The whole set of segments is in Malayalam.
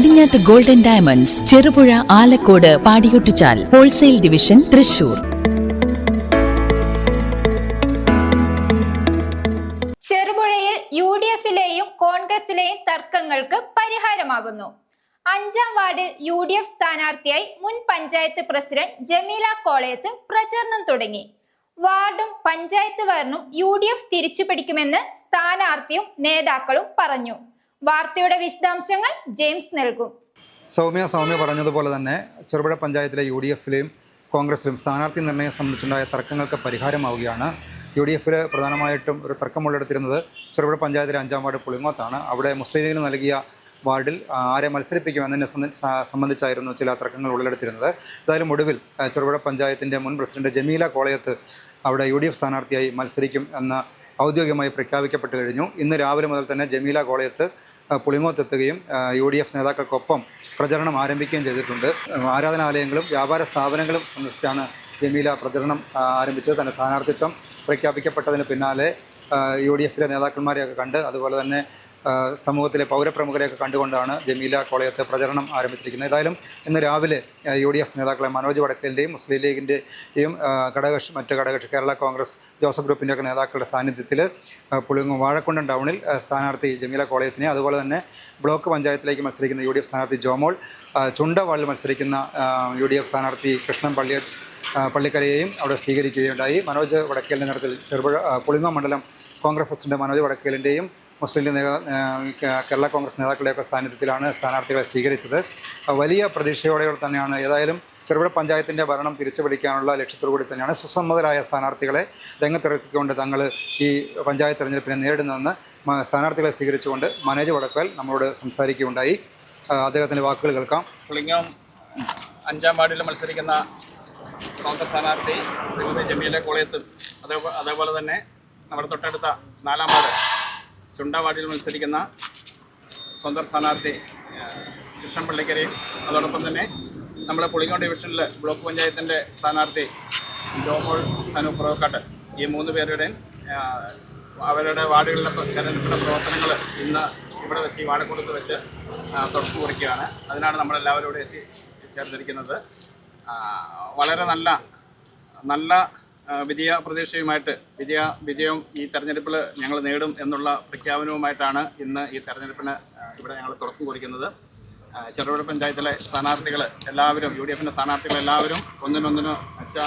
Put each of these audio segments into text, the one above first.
കടിഞ്ഞാത്ത് golden diamonds Cherupuzha Alakode Padiyottuchal wholesale division Thrissur ചെറുപുഴയിൽ യു ഡി എഫിലെയും കോൺഗ്രസിലെയും തർക്കങ്ങൾക്ക് പരിഹാരമാകുന്നു. അഞ്ചാം വാർഡിൽ യു ഡി എഫ് സ്ഥാനാർത്ഥിയായി മുൻ പഞ്ചായത്ത് പ്രസിഡന്റ് ജമീല കോളയത്ത് പ്രചരണം തുടങ്ങി. വാർഡും പഞ്ചായത്ത് വാർഡും യു ഡി എഫ് തിരിച്ചു പിടിക്കുമെന്ന് സ്ഥാനാർത്ഥിയും നേതാക്കളും പറഞ്ഞു. വാർത്തയുടെ വിശദാംശങ്ങൾ ജെയിംസ് നൽകും. സൗമ്യ സൗമ്യ പറഞ്ഞതുപോലെ തന്നെ ചെറുപുഴ പഞ്ചായത്തിലെ യു ഡി എഫിലെയും കോൺഗ്രസിലും സ്ഥാനാർത്ഥി നിർണയം സംബന്ധിച്ചുണ്ടായ തർക്കങ്ങൾക്ക് പരിഹാരമാവുകയാണ്. യു ഡി എഫിൽ പ്രധാനമായിട്ടും ഒരു തർക്കമുള്ളെടുത്തിരുന്നത് ചെറുപുഴ പഞ്ചായത്തിലെ അഞ്ചാം വാർഡ് പുളിങ്ങോത്താണ്. അവിടെ മുസ്ലിം ലീഗിന് നൽകിയ വാർഡിൽ ആരെ മത്സരിപ്പിക്കുമെന്നതിനെ സംബന്ധിച്ചായിരുന്നു ചില തർക്കങ്ങൾ ഉള്ളിലെടുത്തിരുന്നത് ഏതായാലും ഒടുവിൽ ചെറുപുഴ പഞ്ചായത്തിന്റെ മുൻ പ്രസിഡന്റ് ജമീല കോളയത്ത് അവിടെ യു ഡി എഫ് സ്ഥാനാർത്ഥിയായി മത്സരിക്കും എന്ന് ഔദ്യോഗികമായി പ്രഖ്യാപിക്കപ്പെട്ട് കഴിഞ്ഞു. ഇന്ന് രാവിലെ മുതൽ തന്നെ ജമീല കോളയത്ത് പുളിങ്ങോത്തെത്തുകയും യു ഡി എഫ് നേതാക്കൾക്കൊപ്പം പ്രചരണം ആരംഭിക്കുകയും ചെയ്തിട്ടുണ്ട്. ആരാധനാലയങ്ങളും വ്യാപാര സ്ഥാപനങ്ങളും സന്ദർശിച്ചാണ് ജമീല പ്രചരണം ആരംഭിച്ചത്. തന്റെ സ്ഥാനാർത്ഥിത്വം പ്രഖ്യാപിക്കപ്പെട്ടതിന് പിന്നാലെ യു ഡി എഫിലെ നേതാക്കന്മാരെയൊക്കെ കണ്ട് അതുപോലെ തന്നെ സമൂഹത്തിലെ പൗരപ്രമുഖരെയൊക്കെ കണ്ടുകൊണ്ടാണ് ജമീല കോളയത്ത് പ്രചരണം ആരംഭിച്ചിരിക്കുന്നത്. ഏതായാലും ഇന്ന് രാവിലെ യു ഡി എഫ് നേതാക്കളെ മനോജ് വടക്കലിന്റെയും മുസ്ലിം ലീഗിന്റെയും ഘടകകക്ഷി മറ്റ് ഘടകകക്ഷി കേരള കോൺഗ്രസ് ജോസഫ് ഗ്രൂപ്പിന്റെയൊക്കെ നേതാക്കളുടെ സാന്നിധ്യത്തിൽ പുളിങ്ങും വാഴക്കുണ്ടൻ ടൗണിൽ സ്ഥാനാർത്ഥി ജമീല കോളയത്തിനെ അതുപോലെ തന്നെ ബ്ലോക്ക് പഞ്ചായത്തിലേക്ക് മത്സരിക്കുന്ന യു ഡി എഫ് സ്ഥാനാർത്ഥി ജോമോൾ ചുണ്ടവാളിൽ മത്സരിക്കുന്ന യു ഡി എഫ് സ്ഥാനാർത്ഥി കൃഷ്ണൻ പള്ളി ആ, പള്ളിക്കരയെയും അവിടെ സ്വീകരിക്കുകയുണ്ടായി. മനോജ് വടക്കേലിന്റെ നേതൃത്വത്തിൽ ചെറുപുഴ പുളിങ്ങ മണ്ഡലം കോൺഗ്രസ് പ്രസിഡന്റ് മനോജ് വടക്കേലിന്റെയും മുസ്ലിം നേതാ കേരള കോൺഗ്രസ് നേതാക്കളുടെയൊക്കെ സാന്നിധ്യത്തിലാണ് സ്ഥാനാർത്ഥികളെ സ്വീകരിച്ചത്. വലിയ പ്രതീക്ഷയോടെ തന്നെയാണ് ഏതായാലും ചെറുപുഴ പഞ്ചായത്തിന്റെ ഭരണം തിരിച്ചുപിടിക്കാനുള്ള ലക്ഷ്യത്തോടു കൂടി തന്നെയാണ് സുസമ്മതരായ സ്ഥാനാർത്ഥികളെ രംഗത്തിറക്കിക്കൊണ്ട് തങ്ങൾ ഈ പഞ്ചായത്ത് തെരഞ്ഞെടുപ്പിനെ നേരിടുന്നതെന്ന് സ്ഥാനാർത്ഥികളെ സ്വീകരിച്ചുകൊണ്ട് മനേജ് വടക്കൽ നമ്മളോട് സംസാരിക്കുകയുണ്ടായി. അദ്ദേഹത്തിന്റെ വാക്കുകൾ കേൾക്കാം. പുളിങ്ങം അഞ്ചാം വാർഡിൽ മത്സരിക്കുന്ന കോൺഗ്രസ് സ്ഥാനാർത്ഥി ശ്രീമതി ജമീല കോളയത്തും അതേപോലെ തന്നെ നമ്മുടെ തൊട്ടടുത്ത നാലാം വാർഡ് ചുണ്ട വാർഡിൽ മത്സരിക്കുന്ന സ്വന്തം സ്ഥാനാർത്ഥി കൃഷ്ണൻ പള്ളിക്കരയും. അതോടൊപ്പം തന്നെ നമ്മുടെ പുളിങ്ങോ ഡിവിഷനിൽ ബ്ലോക്ക് പഞ്ചായത്തിന്റെ സ്ഥാനാർത്ഥി ജോമോൾ സനു പുറവക്കാട്ട് ഈ മൂന്ന് പേരുടെയും അവരുടെ വാർഡുകളിലെ തെരഞ്ഞെടുപ്പിലെ പ്രവർത്തനങ്ങൾ ഇന്ന് ഇവിടെ വെച്ച് ഈ വാഴക്കൂടത്ത് വെച്ച് തുടക്കം കുറിക്കുകയാണ്. അതിനാണ് നമ്മളെല്ലാവരും ഇവിടെ എത്തി ചേർന്നിരിക്കുന്നത്. വളരെ നല്ല നല്ല വിജയ പ്രതീക്ഷയുമായിട്ട് വിജയ വിജയം ഈ തെരഞ്ഞെടുപ്പിൽ ഞങ്ങൾ നേടും എന്നുള്ള പ്രഖ്യാപനവുമായിട്ടാണ് ഇന്ന് ഈ തെരഞ്ഞെടുപ്പിന് ഇവിടെ ഞങ്ങൾ തുടക്കം കുറിക്കുന്നത്. ചെറുപുഴ പഞ്ചായത്തിലെ സ്ഥാനാർത്ഥികൾ എല്ലാവരും യു ഡി എഫിന്റെ സ്ഥാനാർത്ഥികൾ എല്ലാവരും ഒന്നിനൊന്നിന് അച്ച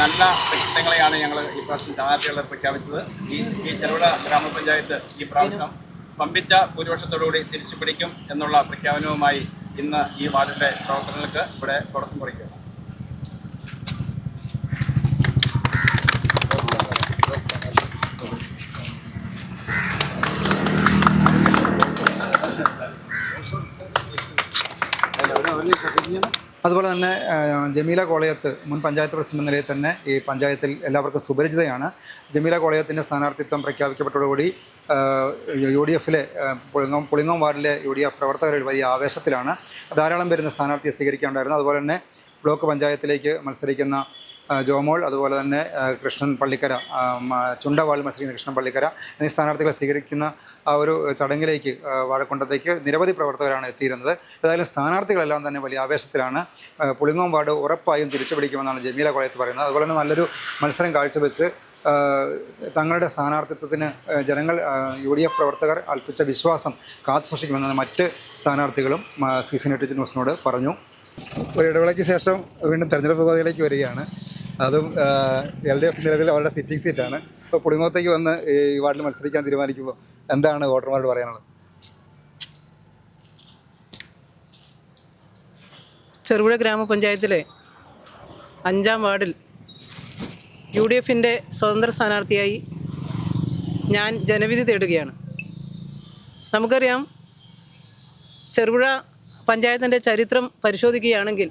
നല്ല വ്യക്തിത്വങ്ങളെയാണ് ഞങ്ങൾ ഈ പ്രാവശ്യം സ്ഥാനാർത്ഥികളെ പ്രഖ്യാപിച്ചത്. ഈ ഈ ചെറുപുഴ ഗ്രാമപഞ്ചായത്ത് ഈ പ്രാവശ്യം പമ്പിച്ച ഭൂരിപക്ഷത്തോടുകൂടി തിരിച്ചു പിടിക്കും എന്നുള്ള പ്രഖ്യാപനവുമായി ഇന്ന് ഈ വാർഡിന്റെ പ്രവർത്തനങ്ങൾക്ക് ഇവിടെ തുടക്കം കുറിക്കുക അതുപോലെ തന്നെ ജമീല കോളയത്ത് മുൻ പഞ്ചായത്ത് പ്രസിഡന്റ് നിലയിൽ തന്നെ ഈ പഞ്ചായത്തിൽ എല്ലാവർക്കും സുപരിചിതയാണ്. ജമീല കോളയത്തിന്റെ സ്ഥാനാർത്ഥിത്വം പ്രഖ്യാപിക്കപ്പെട്ടതോടുകൂടി യു ഡി എഫിലെ പുളിങ്ങോം പുളിങ്ങോം വാർഡിലെ യു ഡി എഫ് പ്രവർത്തകർ വലിയ ആവേശത്തിലാണ് ധാരാളം പേരുന്ന സ്ഥാനാർത്ഥിയെ സ്വീകരിക്കാനുണ്ടായിരുന്നു അതുപോലെ തന്നെ ബ്ലോക്ക് പഞ്ചായത്തിലേക്ക് മത്സരിക്കുന്ന ജോമോൾ അതുപോലെ തന്നെ കൃഷ്ണൻ പള്ളിക്കര ചുണ്ടവാളിൽ മത്സരിക്കുന്ന കൃഷ്ണൻ പള്ളിക്കര എന്നീ സ്ഥാനാർത്ഥികളെ സ്വീകരിക്കുന്ന ആ ഒരു ചടങ്ങിലേക്ക് വാഴക്കുണ്ടത്തേക്ക് നിരവധി പ്രവർത്തകരാണ് എത്തിയിരുന്നത്. ഏതായാലും സ്ഥാനാർത്ഥികളെല്ലാം തന്നെ വലിയ ആവേശത്തിലാണ്. പുളിങ്ങോം വാർഡ് ഉറപ്പായും തിരിച്ചു പിടിക്കുമെന്നാണ് ജമീല കോളയത്ത് പറയുന്നത്. അതുപോലെ തന്നെ നല്ലൊരു മത്സരം കാഴ്ചവെച്ച് തങ്ങളുടെ സ്ഥാനാർത്ഥിത്വത്തിന് ജനങ്ങൾ യു ഡി എഫ് പ്രവർത്തകർ അൽപ്പിച്ച വിശ്വാസം കാത്തു സൂക്ഷിക്കുമെന്ന് മറ്റ് സ്ഥാനാർത്ഥികളും സി സി നെറ്റ് ന്യൂസിനോട് പറഞ്ഞു. ഒരു ഇടവേളയ്ക്ക് ശേഷം വീണ്ടും തെരഞ്ഞെടുപ്പ് പദവിയിലേക്ക് വരികയാണ്. അതും എൽ ഡി എഫ് നിലവിൽ അവരുടെ സിറ്റിംഗ് സീറ്റാണ്. ഇപ്പോൾ പുളിങ്ങോത്തേക്ക് വന്ന് ഈ വാർഡിൽ മത്സരിക്കാൻ തീരുമാനിക്കുമ്പോൾ എന്താണ് വോട്ടർമാരോട് പറയാനുള്ളത്? ചെറുപുഴ ഗ്രാമപഞ്ചായത്തിലെ അഞ്ചാം വാർഡിൽ യു ഡി എഫിന്റെ സ്വതന്ത്ര സ്ഥാനാർത്ഥിയായി ഞാൻ ജനവിധി തേടുകയാണ്. നമുക്കറിയാം ചെറുപുഴ പഞ്ചായത്തിന്റെ ചരിത്രം പരിശോധിക്കുകയാണെങ്കിൽ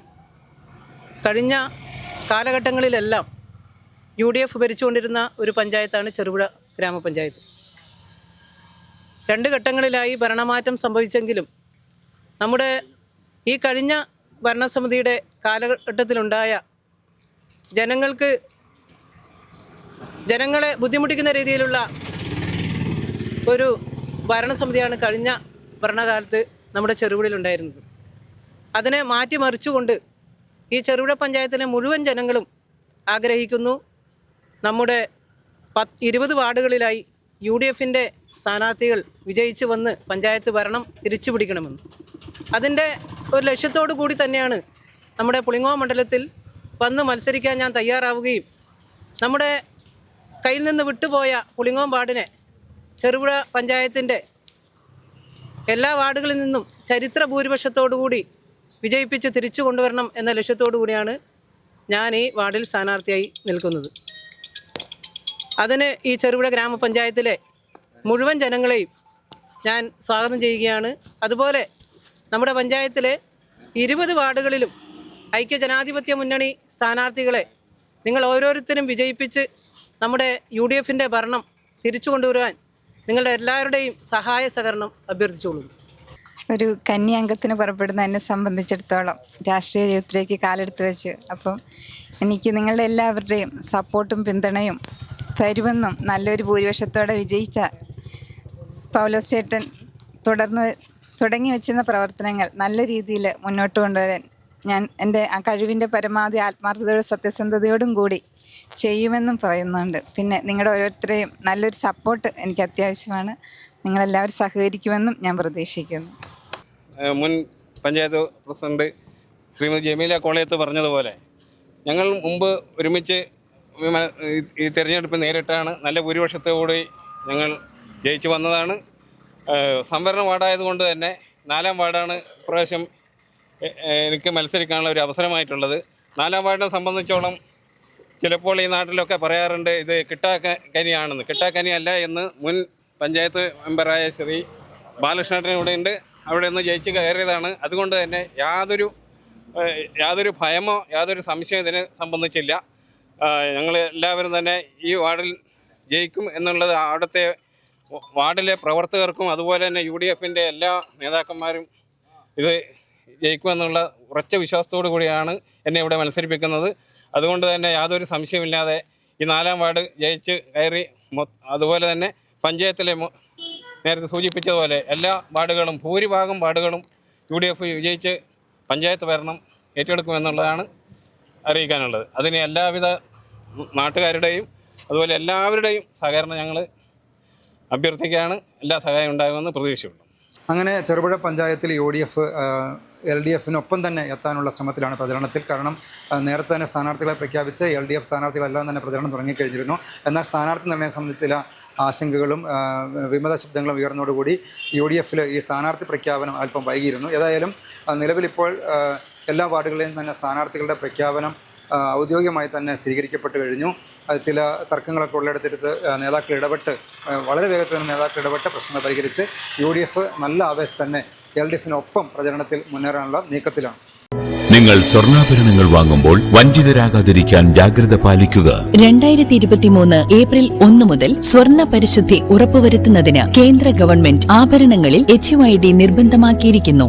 കഴിഞ്ഞ കാലഘട്ടങ്ങളിലെല്ലാം യു ഡി എഫ് ഭരിച്ചുകൊണ്ടിരുന്ന ഒരു പഞ്ചായത്താണ് ചെറുപുഴ ഗ്രാമപഞ്ചായത്ത്. രണ്ട് ഘട്ടങ്ങളിലായി ഭരണമാറ്റം സംഭവിച്ചെങ്കിലും നമ്മുടെ ഈ കഴിഞ്ഞ ഭരണസമിതിയുടെ കാലഘട്ടത്തിലുണ്ടായ ജനങ്ങൾക്ക് ജനങ്ങളെ ബുദ്ധിമുട്ടിക്കുന്ന രീതിയിലുള്ള ഒരു ഭരണസമിതിയാണ് കഴിഞ്ഞ ഭരണകാലത്ത് നമ്മുടെ ചെറുപുഴയിലുണ്ടായിരുന്നത് അതിനെ മാറ്റിമറിച്ചുകൊണ്ട് ഈ ചെറുപുഴ പഞ്ചായത്തിലെ മുഴുവൻ ജനങ്ങളും ആഗ്രഹിക്കുന്നു. നമ്മുടെ പത്ത് ഇരുപത് വാർഡുകളിലായി യു ഡി എഫിന്റെ സ്ഥാനാർത്ഥികൾ വിജയിച്ച് വന്ന് പഞ്ചായത്ത് ഭരണം തിരിച്ചു പിടിക്കണമെന്ന് അതിന്റെ ഒരു ലക്ഷ്യത്തോടു കൂടി തന്നെയാണ് നമ്മുടെ പുളിങ്ങോ മണ്ഡലത്തിൽ വന്ന് മത്സരിക്കാൻ ഞാൻ തയ്യാറാവുകയും നമ്മുടെ കയ്യിൽ നിന്ന് വിട്ടുപോയ പുളിങ്ങോം വാർഡിനെ ചെറുപുഴ പഞ്ചായത്തിന്റെ എല്ലാ വാർഡുകളിൽ നിന്നും ചരിത്ര ഭൂരിപക്ഷത്തോടു കൂടി വിജയിപ്പിച്ച് തിരിച്ചു കൊണ്ടുവരണം എന്ന ലക്ഷ്യത്തോടു കൂടിയാണ് ഞാൻ ഈ വാർഡിൽ സ്ഥാനാർത്ഥിയായി നിൽക്കുന്നത്. അതിന് ഈ ചെറുപുഴ ഗ്രാമപഞ്ചായത്തിലെ മുഴുവൻ ജനങ്ങളെയും ഞാൻ സ്വാഗതം ചെയ്യുകയാണ്. അതുപോലെ നമ്മുടെ പഞ്ചായത്തിലെ ഇരുപത് വാർഡുകളിലും ഐക്യജനാധിപത്യ മുന്നണി സ്ഥാനാർത്ഥികളെ നിങ്ങൾ ഓരോരുത്തരും വിജയിപ്പിച്ച് നമ്മുടെ യു ഡി എഫിന്റെ ഭരണം തിരിച്ചു കൊണ്ടുവരുവാൻ നിങ്ങളുടെ എല്ലാവരുടെയും സഹായ സഹകരണം അഭ്യർത്ഥിച്ചോളൂ ഒരു കന്യാംഗത്തിന് പുറപ്പെടുന്ന എന്നെ സംബന്ധിച്ചിടത്തോളം രാഷ്ട്രീയ ജീവിതത്തിലേക്ക് കാലെടുത്ത് വെച്ച് അപ്പം എനിക്ക് നിങ്ങളുടെ എല്ലാവരുടെയും സപ്പോർട്ടും പിന്തുണയും തരുമെന്നും നല്ലൊരു ഭൂരിപക്ഷത്തോടെ വിജയിച്ച പൗലോസ് ചേട്ടൻ തുടർന്ന് തുടങ്ങി വെച്ചിരുന്ന പ്രവർത്തനങ്ങൾ നല്ല രീതിയിൽ മുന്നോട്ട് കൊണ്ടുവരാൻ ഞാൻ എന്റെ ആ കഴിവിന്റെ പരമാവധി ആത്മാർത്ഥതയോടും സത്യസന്ധതയോടും കൂടി ചെയ്യുമെന്നും പറയുന്നുണ്ട്. പിന്നെ നിങ്ങളുടെ ഓരോരുത്തരെയും നല്ലൊരു സപ്പോർട്ട് എനിക്ക് അത്യാവശ്യമാണ്. നിങ്ങളെല്ലാവരും സഹകരിക്കുമെന്നും ഞാൻ പ്രതീക്ഷിക്കുന്നു. മുൻ പഞ്ചായത്ത് പ്രസിഡന്റ് ശ്രീമതി ജമീല കോളയത്ത് പറഞ്ഞതുപോലെ ഞങ്ങൾ മുമ്പ് ഒരുമിച്ച് ഈ- തെരഞ്ഞെടുപ്പ് നേരിട്ടാണ് നല്ല ഭൂരിപക്ഷത്തോടെ ഞങ്ങൾ ജയിച്ചു വന്നതാണ്. സംവരണ വാർഡായതുകൊണ്ട് തന്നെ നാലാം വാർഡാണ് ഇപ്രാവശ്യം എനിക്ക് മത്സരിക്കാനുള്ള ഒരു അവസരമായിട്ടുള്ളത്. നാലാം വാർഡിനെ സംബന്ധിച്ചോളം ചിലപ്പോൾ ഈ നാട്ടിലൊക്കെ പറയാറുണ്ട് ഇത് കിട്ടാ കനിയാണെന്ന് കിട്ടാ കനിയല്ല എന്ന് മുൻ പഞ്ചായത്ത് മെമ്പറായ ശ്രീ ബാലകൃഷ്ണൻ ഇവിടെ ഉണ്ട്. അവിടെ നിന്ന് ജയിച്ച് കയറിയതാണ്. അതുകൊണ്ട് തന്നെ യാതൊരു യാതൊരു ഭയമോ യാതൊരു സംശയം ഇതിനെ സംബന്ധിച്ചില്ല. ഞങ്ങൾ എല്ലാവരും തന്നെ ഈ വാർഡിൽ ജയിക്കും എന്നുള്ളത് അവിടുത്തെ വാർഡിലെ പ്രവർത്തകർക്കും അതുപോലെ തന്നെ യു ഡി എഫിന്റെ എല്ലാ നേതാക്കന്മാരും ഇത് ജയിക്കുമെന്നുള്ള ഉറച്ച വിശ്വാസത്തോടു കൂടിയാണ് എന്നെ ഇവിടെ മത്സരിപ്പിക്കുന്നത്. അതുകൊണ്ട് തന്നെ യാതൊരു സംശയമില്ലാതെ ഈ നാലാം വാർഡ് ജയിച്ച് കയറി അതുപോലെ തന്നെ പഞ്ചായത്തിലെ നേരത്തെ സൂചിപ്പിച്ചതുപോലെ എല്ലാ വാർഡുകളും ഭൂരിഭാഗം വാർഡുകളും യു ഡി എഫ് വിജയിച്ച് പഞ്ചായത്ത് ഭരണം ഏറ്റെടുക്കുമെന്നുള്ളതാണ് അറിയിക്കാനുള്ളത്. അതിന് എല്ലാവിധ നാട്ടുകാരുടെയും അതുപോലെ എല്ലാവരുടെയും സഹകരണം ഞങ്ങൾ അഭ്യർത്ഥിക്കുകയാണ്. എല്ലാ സഹായം ഉണ്ടാകുമെന്ന് പ്രതീക്ഷയുള്ളൂ അങ്ങനെ ചെറുപുഴ പഞ്ചായത്തിൽ U D F L D എഫിനൊപ്പം തന്നെ എത്താനുള്ള ശ്രമത്തിലാണ് പ്രചരണത്തിൽ. കാരണം നേരത്തെ തന്നെ സ്ഥാനാർത്ഥികളെ പ്രഖ്യാപിച്ച് എൽ ഡി എഫ് സ്ഥാനാർത്ഥികളെല്ലാം തന്നെ പ്രചരണം തുടങ്ങിക്കഴിഞ്ഞിരുന്നു. എന്നാൽ സ്ഥാനാർത്ഥി നിർണയം സംബന്ധിച്ച് ചില ആശങ്കകളും വിമത ശബ്ദങ്ങളും ഉയർന്നതോടുകൂടി യു ഡി എഫിൽ ഈ സ്ഥാനാർത്ഥി പ്രഖ്യാപനം അല്പം വൈകിയിരുന്നു. ഏതായാലും നിലവിലിപ്പോൾ എല്ലാ വാർഡുകളിലും തന്നെ സ്ഥാനാർത്ഥികളുടെ പ്രഖ്യാപനം ഔദ്യോഗികമായി തന്നെ സ്ഥിരീകരിക്കപ്പെട്ട് കഴിഞ്ഞു. അത് ചില തർക്കങ്ങളൊക്കെ ഉള്ളിടത്തെടുത്ത് നേതാക്കൾ ഇടപെട്ട് വളരെ വേഗത്തിൽ തന്നെ നേതാക്കൾ ഇടപെട്ട് പ്രശ്നങ്ങൾ പരിഹരിച്ച് യു ഡി എഫ് നല്ല ആവേശം തന്നെ എൽ ഡി എഫിനൊപ്പം പ്രചരണത്തിൽ മുന്നേറാനുള്ള നീക്കത്തിലാണ്. നിങ്ങൾ സ്വർണാഭരണങ്ങൾ വാങ്ങുമ്പോൾ വഞ്ചിതരാകാതിരിക്കാൻ ജാഗ്രത പാലിക്കുക. രണ്ടായിരത്തി ഇരുപത്തിമൂന്ന് ഏപ്രിൽ ഒന്ന് മുതൽ സ്വർണ പരിശുദ്ധി ഉറപ്പുവരുത്തുന്നതിന് കേന്ദ്ര ഗവൺമെന്റ് ആഭരണങ്ങളിൽ എച്ച് നിർബന്ധമാക്കിയിരിക്കുന്നു.